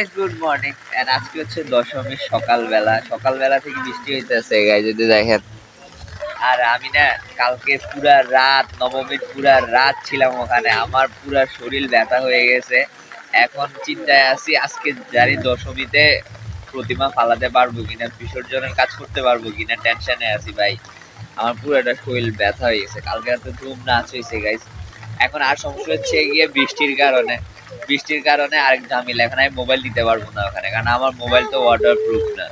Guys good morning and আজকে হচ্ছে দশমীর সকালবেলা। সকালবেলা থেকে বৃষ্টি হইতেছে গাইস যদি দেখেন। আর আমি না, কালকে পুরা রাত, নবমীর পুরা রাত ছিলাম ওখানে। আমার পুরা শরীর ব্যথা হয়ে গেছে। এখন চিন্তায় আছি, আজকে জানি দশমীতে প্রতিমা ফালাতে পারব কিনা, বিসর্জনের কাজ করতে পারব কিনা, টেনশনে আছি ভাই। আমার পুরোটা শরীর ব্যথা হয়ে গেছে। কালকে রাতে ধুম নাচ হয়েছে গাইস এখন আর সমস্যা হচ্ছে গিয়ে বৃষ্টির কারণে। বৃষ্টির কারণে আরেক ঝামেলা, এখন আমি মোবাইল দিতে পারব না ওখানে, কারণ আমার মোবাইল তো ওয়াটার প্রুফ না।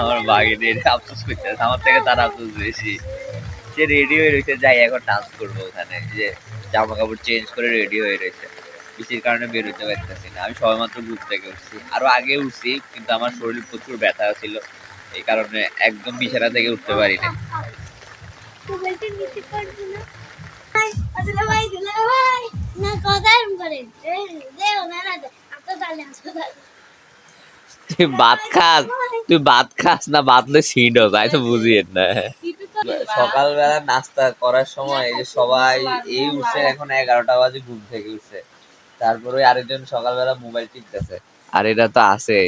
আমার বাগিনীর আফসোস করতেছে, আমার থেকে তার আফসোস বেশি। সে রেডি হয়ে রয়েছে, যাই, এখন ডান্স করব ওখানে। যে জামা কাপড় চেঞ্জ করে রেডি হয়ে রয়েছে। বৃষ্টির কারণে বের হতে পারতেছি না, আমি সবেমাত্র গ্রুপ থেকে উঠছি। আরও আগে উঠছি, কিন্তু আমার শরীর প্রচুর ব্যথা ছিল, এই কারণে একদম বিছানা থেকে উঠতে পারি তুই ভাত খাস তুই ভাত খাস না ভাত লে সিড তাই তো বুঝি না। সকালবেলা নাস্তা করার সময় এই যে সবাই এই উঠছে এখন এগারোটা বাজে ঘুম থেকে উঠছে। তারপরে আরেকজন সকালবেলা মোবাইল টিপতেছে। আর এটা তো আছে।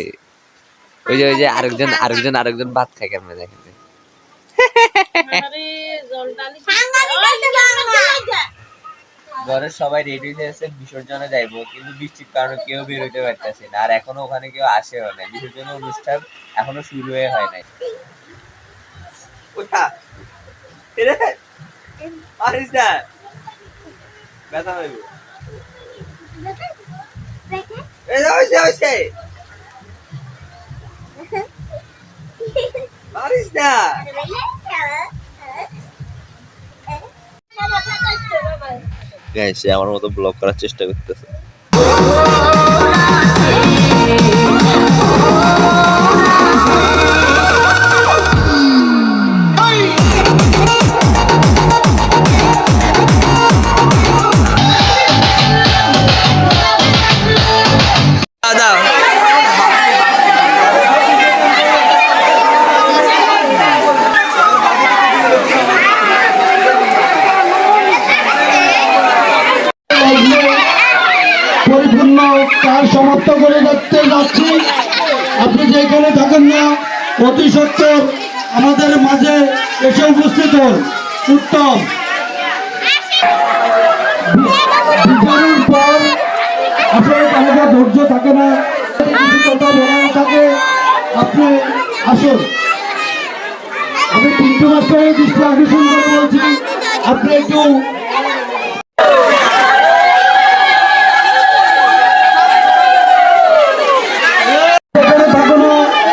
ওই যে ওই যে আরেকজন আরেকজন আরেকজন ভাত খায় কেমন দেখেন? ঘরের সবাই রেডি হয়েছে বিসর্জনে যাইবো, কিন্তু বৃষ্টির কারণে কেউ বের হইতে পারতেছে না। আর এখনও ওখানে কেউ আসেও না বিসর্জন অনুষ্ঠান এখনও শুরু হয়ে হয় নাই। ওঠা পারিস না। গাইস আমার মতো ব্লগ করার চেষ্টা করতেছে। দাও পরিপূর্ণ কাজ সমাপ্ত করে যাচ্ছে যাচ্ছি? আপনি যেখানে থাকেন না, অতি সত্তর আমাদের মাঝে এসে উপস্থিত হন। উত্তম। ধৈর্য থাকে না। থাকে। আপনি আসুন। আমি তিনটে মাস্টারের আপনি একটু এখানে থাকুন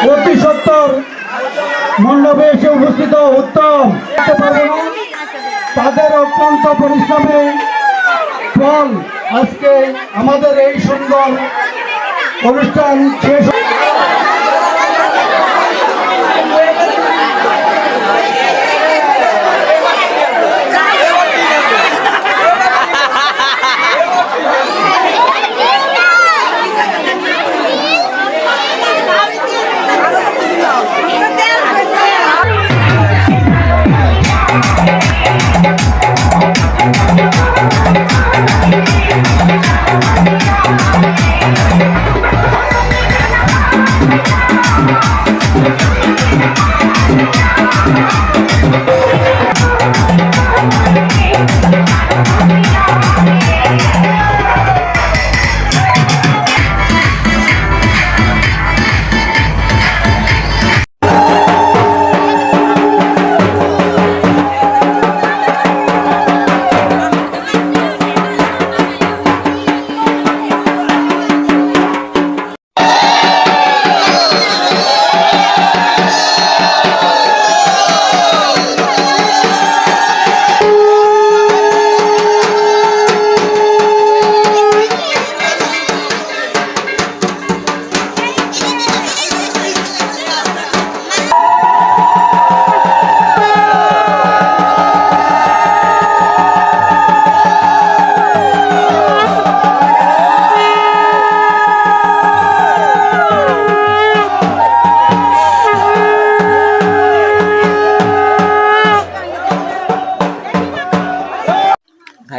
অতি সত্তর মণ্ডপে এসে উপস্থিত উত্তম। তাদের অত্যন্ত পরিশ্রমে ফল আজকে আমাদের এই সুন্দর অনুষ্ঠান শেষ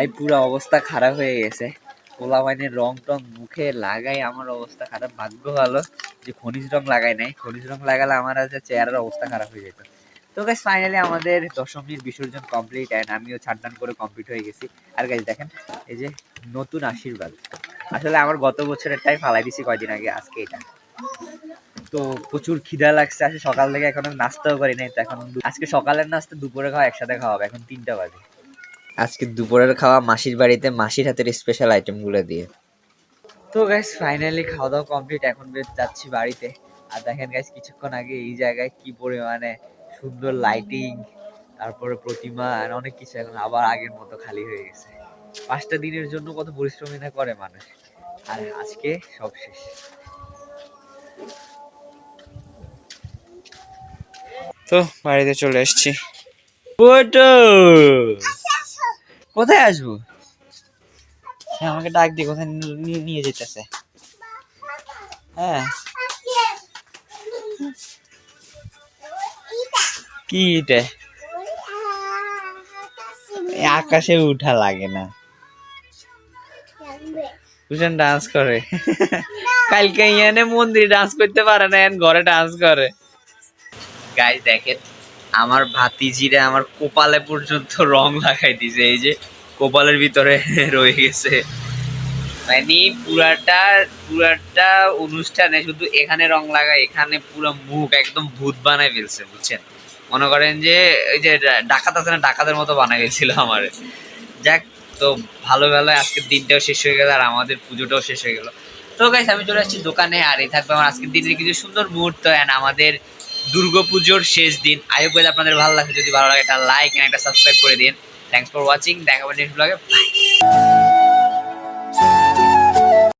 ভাই, পুরো অবস্থা খারাপ হয়ে গেছে। পোলা বাইনের রং টং মুখে লাগাই আমার অবস্থা খারাপ। ভাগ্য ভালো যে খনিজ রং লাগাই নাই। খনিজ রং লাগালে আমার আজ চেহারার অবস্থা খারাপ হয়ে যেত। তো গাইস ফাইনালি আমাদের দশমীর বিসর্জন কমপ্লিট অ্যান্ড আমিও ছাড়দান করে কমপ্লিট হয়ে গেছি। আর গাইস দেখেন, এই যে নতুন আশীর্বাদ। আসলে আমার গত বছরের বছরেরটাই ফালাই দিছি কয়দিন আগে, আজকে এটা। তো প্রচুর খিদা লাগছে, আজকে সকাল থেকে এখনও নাস্তাও করি নাই, তো এখন আজকে সকালের নাস্তা দুপুরে খাওয়া, একসাথে খাওয়া হবে। এখন তিনটা বাজে। আজকে দুপুরের খাওয়া মাসির বাড়িতে মাসির হাতের স্পেশাল আইটেমগুলো দিয়ে। তো গাইস ফাইনালি খাওয়া দাওয়া কমপ্লিট এখন বেশ যাচ্ছি বাড়িতে। আর দেখেন গাইস কিছুক্ষণ আগে এই জায়গায় কি পরিমাণে সুন্দর লাইটিং তারপরে প্রতিমা আর অনেক কিছু এখন আবার আগের মতো খালি হয়ে গেছে। পাঁচটা দিনের জন্য কত পরিশ্রমী না করে মানুষ। আর আজকে সব শেষ। তো বাড়িতে চলে এসেছি। ফটো কোথায় আসব? হ্যাঁ আমাকে ডাক দিয়ে কোথায় নিয়ে- যেতেছে। হ্যাঁ। কি এটা আকাশে উঠা লাগে না। কুশন ডান্স করে। কালকে ইয়ানে মন্দিরে ডান্স করতে পারে না ঘরে ডান্স করে। গাইস দেখেন। আমার ভাতিজিরা আমার কোপালে পর্যন্ত রং লাগাই দিছে। এই যে কোপালের ভিতরে রয়ে গেছে। মানে পুরাটা পুরাটা অনুষ্ঠানে শুধু এখানে রং লাগায়, এখানে পুরো মুখ একদম ভূত বানায় ফেলছে, বুঝছেন? মনে করেন যে ওই যে ডাকাত আছে না, ডাকাতের মতো বানাই গেছিল আমার। যাক, তো ভালো ভালো আজকের দিনটাও শেষ হয়ে গেল, আর আমাদের পুজোটাও শেষ হয়ে গেল। তো গাইস আমি চলে আসছি দোকানে, আর এই থাকবে আমার আজকের দিনের কিছু সুন্দর মুহূর্ত অ্যান্ড আমাদের দুর্গাপুজোর শেষ দিন। আই হোপ আপনাদের ভালো লাগে যদি ভালো লাগে একটা লাইক একটা সাবস্ক্রাইব করে দিন। থ্যাংকস ফর ওয়াচিং দেখা হবে নেক্সট ব্লগে বাই